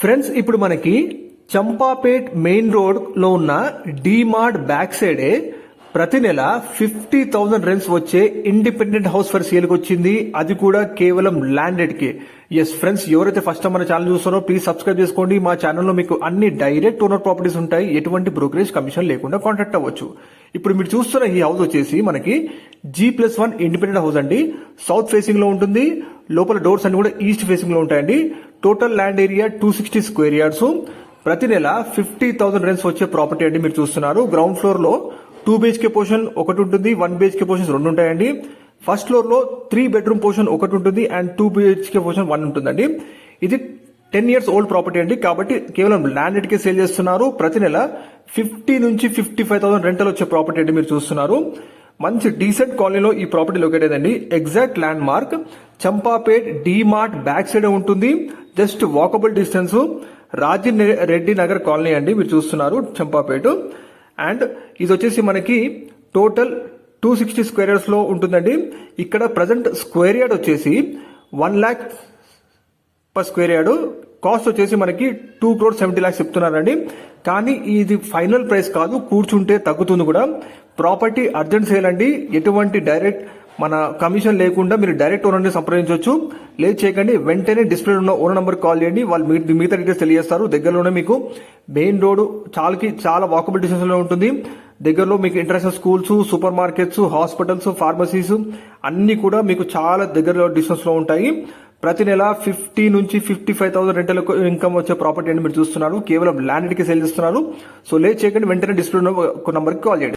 Friends ఇప్పుడు మనకి Champapet main రోడ్లో ఉన్న డీమార్ట్ బ్యాక్ సైడే ప్రతి నెల ఫిఫ్టీ థౌసండ్ రెంట్స్ వచ్చే ఇండిపెండెంట్ హౌస్ ఫర్ సేల్కి వచ్చింది. అది కూడా కేవలం ల్యాండెడ్కి. ఎస్ ఫ్రెండ్స్ ఎవరైతే ఫస్ట్ మన ఛానల్ చూస్తారో ప్లీజ్ సబ్స్క్రైబ్ చేసుకోండి. మా ఛానల్లో మీకు అన్ని డైరెక్ట్ ఓనర్ ప్రాపర్టీస్ ఉంటాయి. ఎటువంటి బ్రోకరేజ్ కమిషన్ లేకుండా కాంటాక్ట్ అవ్వచ్చు. ఇప్పుడు మీరు చూస్తున్న ఈ హౌస్ వచ్చేసి మనకి G plus one independent house అండి. సౌత్ ఫేసింగ్లో ఉంటుంది. లోపల డోర్స్ అన్ని కూడా ఈస్ట్ ఫేసింగ్లో ఉంటాయండి. Total land area two sixty square yards ప్రతి నెల ఫిఫ్టీ థౌసండ్ రెంట్స్ వచ్చే ప్రాపర్టీ అండి మీరు చూస్తున్నారు. గ్రౌండ్ ఫ్లోర్లో టూ బిహెచ్కే పోర్షన్ ఒకటి ఉంటుంది. వన్ బిహెచ్కే పోర్షన్స్ రెండు ఉంటాయండి. ఫస్ట్ ఫ్లోర్లో త్రీ బెడ్రూమ్ పోర్షన్ ఒకటి ఉంటుంది and two BHK portion one ఉంటుందండి. ఇది టెన్ ఇయర్స్ ఓల్డ్ ప్రాపర్టీ అండి. కాబట్టి కేవలం ల్యాండ్కి సేల్ చేస్తున్నారు. ప్రతి నెల ఫిఫ్టీ నుంచి ఫిఫ్టీ ఫైవ్ థౌసండ్ రెంటల్ వచ్చే ప్రాపర్టీ అండి మీరు చూస్తున్నారు. మంచి డీసెంట్ కాలనీలో ఈ ప్రాపర్టీ లొకేట్ అయిందండి exact landmark Champapet DMart back side ఉంటుంది. Just walkable distance Raji Reddy Nagar colony అండి మీరు చూస్తున్నారు చంపాపేట. అండ్ ఇది వచ్చేసి మనకి టోటల్ టూ సిక్స్టీ స్క్వేర్ యార్డ్స్లో ఉంటుందండి. ఇక్కడ ప్రజెంట్ స్క్వేర్ యార్డ్ వచ్చేసి one lakh per square yard cost వచ్చేసి మనకి టూ క్రోర్ సెవెంటీ ల్యాక్స్ చెప్తున్నారండి. కానీ ఇది ఫైనల్ ప్రైస్ కాదు కూర్చుంటే తగ్గుతుంది కూడా. ప్రాపర్టీ అర్జెంట్ సేల్ అండి. ఎటువంటి డైరెక్ట్ మన కమిషన్ లేకుండా మీరు డైరెక్ట్ ఓనర్ని సంప్రదించవచ్చు. లేదు చేయకండి వెంటనే డిస్ప్లే ఉన్న ఓనర్ నెంబర్ కాల్ చేయండి. వాళ్ళు మిగతా డీటెయిల్స్ తెలియజేస్తారు. దగ్గరలోనే మీకు మెయిన్ రోడ్ చాలాకి చాలా వాకబుల్ డిస్టెన్స్లో ఉంటుంది. దగ్గరలో మీకు international schools supermarkets hospitals pharmacies అన్ని కూడా మీకు చాలా దగ్గరలో డిస్టెన్స్లో ఉంటాయి. ప్రతి నెల ఫిఫ్టీ నుంచి fifty five thousand rental income వచ్చే ప్రాపర్టీ అని మీరు చూస్తున్నారు. కేవలం ల్యాండ్కి సేల్ చేస్తున్నారు. సో లేట్ చేయకండి వెంటనే డిస్ప్లే నెంబర్ నంబర్కి కాల్ చేయండి.